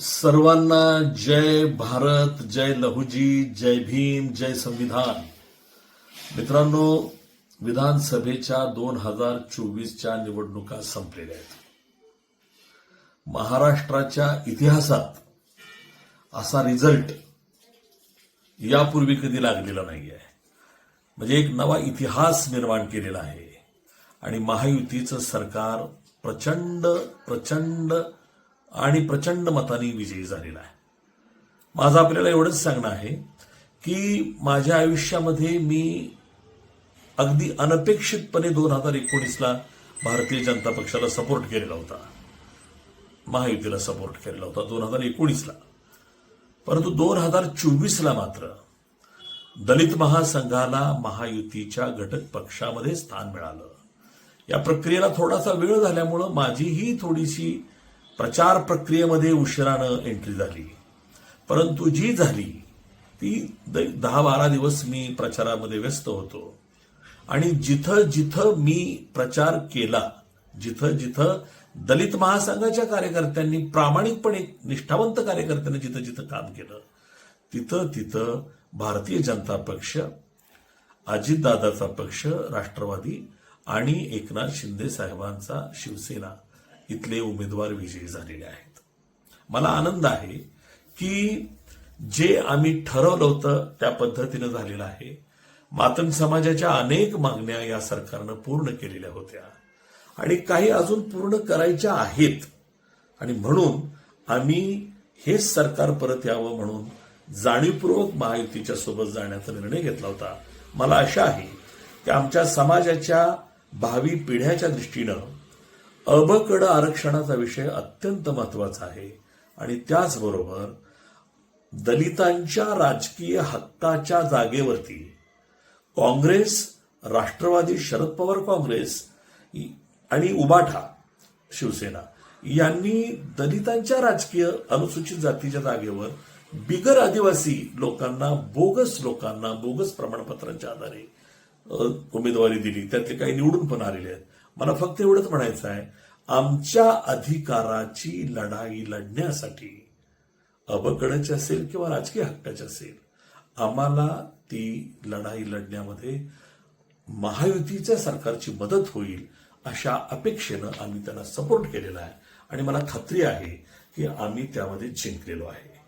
सर्वांना जय भारत जय लहुजी जय भीम जय संविधान. मित्रांनो विधानसभेच्या दोन हजार चोवीसच्या निवडणुका संपलेल्या आहेत. महाराष्ट्राच्या इतिहासात असा रिझल्ट यापूर्वी कधी लागलेला नाही आहे म्हणजे एक नवा इतिहास निर्माण केलेला आहे. आणि महायुतीचं सरकार प्रचंड प्रचंड आणि प्रचंड मताने विजयी झालेला आहे. माझं आपल्याला एवढंच सांगणं आहे की माझ्या आयुष्यामध्ये मी अगदी अनपेक्षितपणे दोन हजार एकोणीसला भारतीय जनता पक्षाला सपोर्ट केलेला होता. महायुतीला सपोर्ट केलेला होता दोन हजार एकोणीसला. परंतु दोन हजार चोवीसला मात्र दलित महासंघाला महायुतीच्या घटक पक्षामध्ये स्थान मिळालं. या प्रक्रियेला थोडासा वेळ झाल्यामुळं माझीही थोडीशी प्रचार प्रक्रियेमध्ये उशिरानं एंट्री झाली. परंतु जी झाली ती द- दहा बारा दिवस मी प्रचारामध्ये व्यस्त होतो. आणि जिथं जिथं मी प्रचार केला जिथं जिथं दलित महासंघाच्या कार्यकर्त्यांनी प्रामाणिकपणे निष्ठावंत कार्यकर्त्यांनी जिथं जिथं काम केलं तिथं तिथं भारतीय जनता पक्ष अजितदादाचा पक्ष राष्ट्रवादी आणि एकनाथ शिंदे साहेबांचा शिवसेना इथले उमेदवार विजयी झालेले आहेत. मला आनंद आहे की जे आम्ही ठरवलं होतं त्या पद्धतीनं झालेलं आहे. मातंग समाजाच्या अनेक मागण्या या सरकारनं पूर्ण केलेल्या होत्या. आणि काही अजून पूर्ण करायच्या आहेत. आणि म्हणून आम्ही हेच सरकार परत यावं म्हणून जाणीवपूर्वक महायुतीच्या सोबत जाण्याचा निर्णय घेतला होता. मला आशा आहे की आमच्या समाजाच्या भावी पिढ्याच्या दृष्टीनं अबकड आरक्षणाचा विषय अत्यंत महत्त्वाचा आहे. आणि त्याचबरोबर दलितांच्या राजकीय हक्काच्या जागेवरती काँग्रेस राष्ट्रवादी शरद पवार काँग्रेस आणि उबाठा शिवसेना यांनी दलितांच्या राजकीय अनुसूचित जातीच्या जागेवर बिगर आदिवासी लोकांना बोगस लोकांना बोगस प्रमाणपत्रांच्या आधारे उमेदवारी दिली. त्यातले काही निवडून पण आलेले आहेत. मला फक्त एवढंच म्हणायचं आहे आमच्या अधिकाराची लढाई लढण्यासाठी अबकडची असेल किंवा राजकीय हक्काची असेल आम्हाला ती लढाई लढण्यामध्ये महायुतीच्या सरकारची मदत होईल अशा अपेक्षेनं आम्ही त्यांना सपोर्ट केलेला आहे. आणि मला खात्री आहे की आम्ही त्यामध्ये जिंकलेलो आहे.